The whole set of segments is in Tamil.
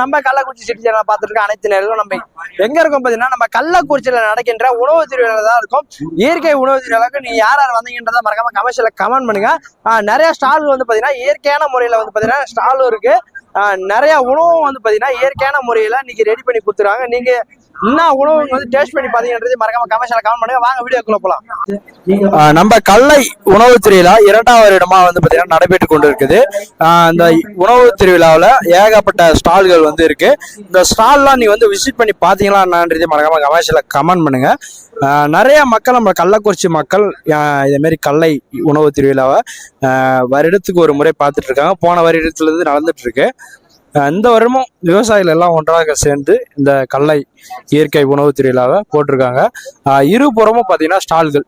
நம்ம கள்ளக்குறிச்சி சிட்டி சேனல் பார்த்துருக்க அனைத்து நேர்களும் நம்ம எங்க இருக்கோம் பாத்தீங்கன்னா நம்ம கள்ளக்குறிச்சியில நடக்கின்ற உணவு திருவிழா தான் இருக்கும். இயற்கை உணவு திருவிழாக்கு நீங்க யார் யார் வந்தீங்கன்றத மறக்காம கமர்ஷியல கமெண்ட் பண்ணுங்க. நிறைய ஸ்டால் வந்து பாத்தீங்கன்னா இயற்கையான முறையில வந்து பாத்தீங்கன்னா ஸ்டாலும் இருக்கு. நிறைய உணவும் வந்து பாத்தீங்கன்னா இயற்கையான முறையில இன்னைக்கு ரெடி பண்ணி கொடுத்துருவாங்க நீங்க என்ன உணவு வந்து டேஸ்ட் பண்ணி பாத்தீங்கன்றது மறக்காம கமர்ஷியல கமெண்ட் பண்ணுங்க. வாங்க வீடியோக்குள்ள போலாம். ஆஹ் நம்ம கல்லை உணவு திருவிழா இரண்டாவது வருடமா வந்து பாத்தீங்கன்னா நடைபெற்று கொண்டு இருக்குது இந்த உணவு திருவிழாவில் ஏகப்பட்ட ஸ்டால்கள் வந்து இருக்கு. இந்த ஸ்டால்லாம் நீங்க வந்து விசிட் பண்ணி பாத்தீங்களா என்னன்றது மறக்காம கமர்ஷியல கமெண்ட் பண்ணுங்க. நிறைய மக்கள் நம்ம கள்ளக்குறிச்சி மக்கள் இதேமாரி இதே மாதிரி கல்லை உணவு திருவிழாவை வருடத்துக்கு ஒரு முறை பார்த்துட்டு இருக்காங்க போன வருடத்துலேருந்து நடந்துட்டு இருக்கு இந்த வருடமும் விவசாயிகள் எல்லாம் ஒன்றாக சேர்ந்து இந்த கல்லை இயற்கை உணவு திருவிழாவை போட்டிருக்காங்க. இருபுறமும் பார்த்தீங்கன்னா ஸ்டால்கள்.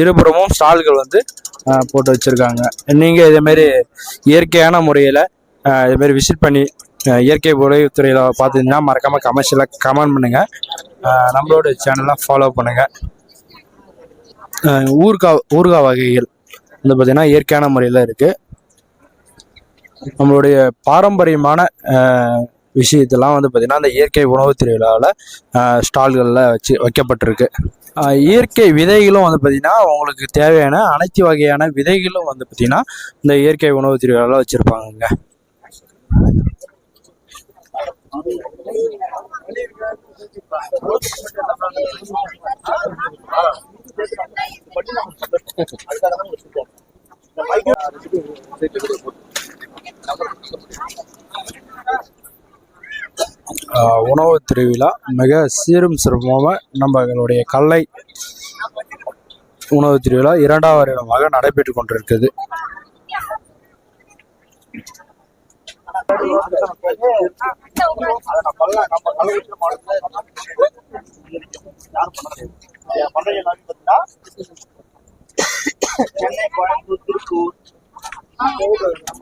இருபுறமும் ஸ்டால்கள் வந்து போட்டு வச்சிருக்காங்க. நீங்க இதே மாதிரி இயற்கையான முறையில இதுமாரி இதே மாதிரி விசிட் பண்ணி இயற்கை உதவித்துறையில பார்த்தீங்கன்னா மறக்காமல் கமர்ஷியலாக கமெண்ட் பண்ணுங்கள் நம்மளோட சேனலை ஃபாலோ பண்ணுங்கள் ஊர்கா ஊர்கா வகைகள் வந்து பார்த்திங்கன்னா இயற்கையான முறையில் இருக்குது நம்மளுடைய பாரம்பரியமான விஷயத்தெல்லாம் வந்து பார்த்திங்கன்னா அந்த இயற்கை உணவு திருவிழாவில் ஸ்டால்களில் வச்சு வைக்கப்பட்டிருக்கு. இயற்கை விதைகளும் வந்து பார்த்திங்கன்னா உங்களுக்கு தேவையான அனைத்து வகையான விதைகளும் வந்து பார்த்திங்கன்னா இந்த இயற்கை உணவு திருவிழாவில் வச்சுருப்பாங்கங்க. உணவு திருவிழா மிக சீரும் சிறப்புமாக நம்மளுடைய கல்லை உணவு திருவிழா இரண்டாவது வருடமாக நடைபெற்று கொண்டிருக்குது சென்னை கோயம்புத்தூர் திருப்பூர்